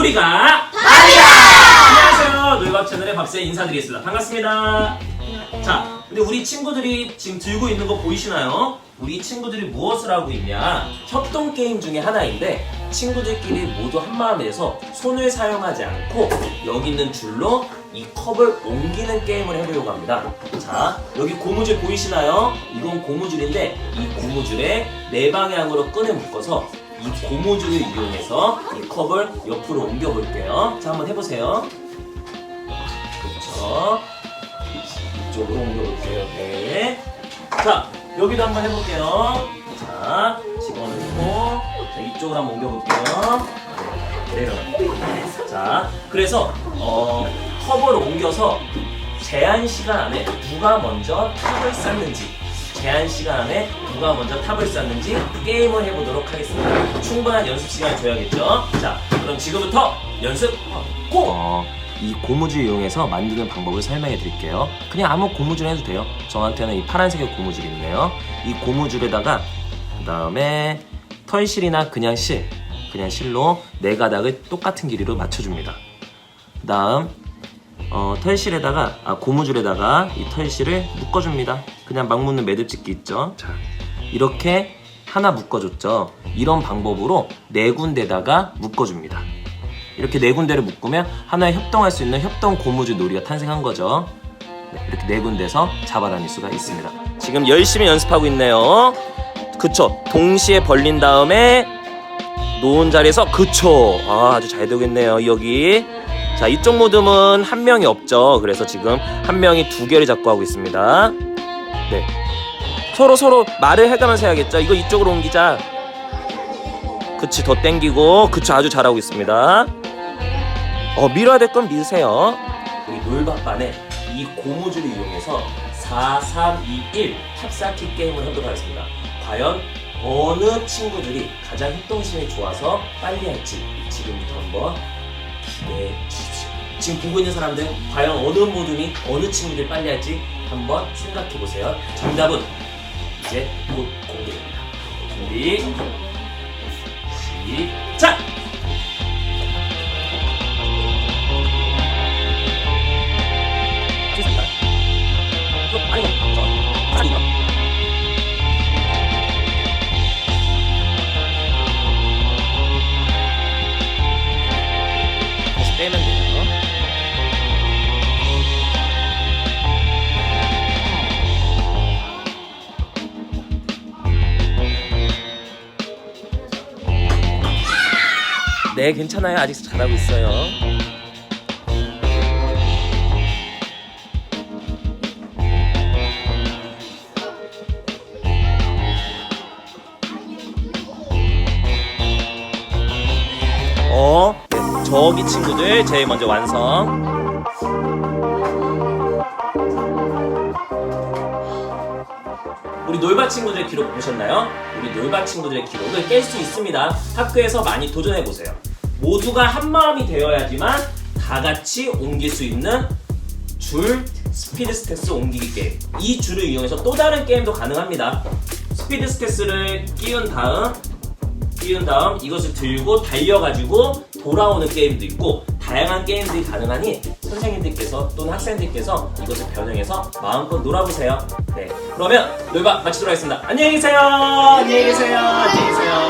우리가 안녕하세요. 놀밥 채널의 밥새 인사드리겠습니다. 반갑습니다. 자 근데 우리 친구들이 지금 들고 있는 거 보이시나요? 우리 친구들이 무엇을 하고 있냐? 협동 게임 중에 하나인데 친구들끼리 모두 한마음이 돼서 손을 사용하지 않고 여기 있는 줄로 이 컵을 옮기는 게임을 해보려고 합니다. 자 여기 고무줄 보이시나요? 이건 고무줄인데 이 고무줄에 네 방향으로 끈을 묶어서 이 고무줄을 이용해서 이 컵을 옆으로 옮겨 볼게요 자 한번 해보세요 그렇죠 이쪽으로 옮겨 볼게요. 네. 자, 여기도 한번 해볼게요. 자, 집어넣고, 자, 이쪽으로 한번 옮겨 볼게요. 내려. 자, 그래서, 어, 컵을 옮겨서 제한 시간 안에 누가 먼저 탑을 쌓는지, 제한 시간 안에 누가 먼저 탑을 쌓는지 게임을 해보도록 하겠습니다. 충분한 연습 시간 줘야겠죠? 자, 그럼 지금부터 연습 고! 어, 이 고무줄 이용해서 만드는 방법을 설명해 드릴게요. 그냥 아무 고무줄 해도 돼요. 저한테는 이 파란색의 고무줄이 있네요. 이 고무줄에다가 그 다음에 털실이나 그냥 실, 그냥 실로 네 가닥을 똑같은 길이로 맞춰줍니다. 그 다음 어, 털실에다가 아 고무줄에다가 이 털실을 묶어줍니다. 그냥 막 묶는 매듭짓기 있죠. 자 이렇게 하나 묶어줬죠. 이런 방법으로 네 군데다가 묶어줍니다. 이렇게 네 군데를 묶으면 하나의 협동할 수 있는 협동 고무줄 놀이가 탄생한 거죠. 네, 이렇게 네 군데서 잡아다닐 수가 있습니다. 지금 열심히 연습하고 있네요. 그쵸? 동시에 벌린 다음에 놓은 자리에서 그쵸? 아, 아주 잘 되고 있네요. 여기. 자, 이쪽 모듬은 한 명이 없죠. 그래서 지금 한 명이 두 개를 잡고 하고 있습니다. 네. 서로 서로 말을 해가면서 해야겠죠. 이거 이쪽으로 옮기자. 그치, 더 땡기고. 그쵸, 아주 잘하고 있습니다. 어, 밀어야 될건 미세요. 이 놀밥반에 이 고무줄을 이용해서 4, 3, 2, 1 탑쌓기 게임을 하도록 하겠습니다. 과연 어느 친구들이 가장 협동심이 좋아서 빨리 할지 지금부터 한번 주십시오. 지금 보고 있는 사람들 과연 어느 모둠이 어느 친구들이 빨리 할지 한번 생각해 보세요. 정답은 이제 곧 공개됩니다. 준비 시작! 네, 괜찮아요. 아직 잘하고 있어요. 어, 네, 저기 친구들 제일 먼저 완성. 우리 놀바 친구들의 기록 보셨나요? 우리 놀바 친구들의 기록을 깰 수 있습니다. 학교에서 많이 도전해 보세요. 모두가 한 마음이 되어야지만 다 같이 옮길 수 있는 줄 스피드 스택스 옮기기 게임. 이 줄을 이용해서 또 다른 게임도 가능합니다. 스피드 스택스를 끼운 다음 끼운 다음 이것을 들고 달려가지고 돌아오는 게임도 있고 다양한 게임들이 가능하니 선생님들께서 또는 학생들께서 이것을 변형해서 마음껏 놀아보세요. 네, 그러면 놀바 마치도록 하겠습니다. 안녕히 계세요. 안녕히 계세요. 안녕히 계세요.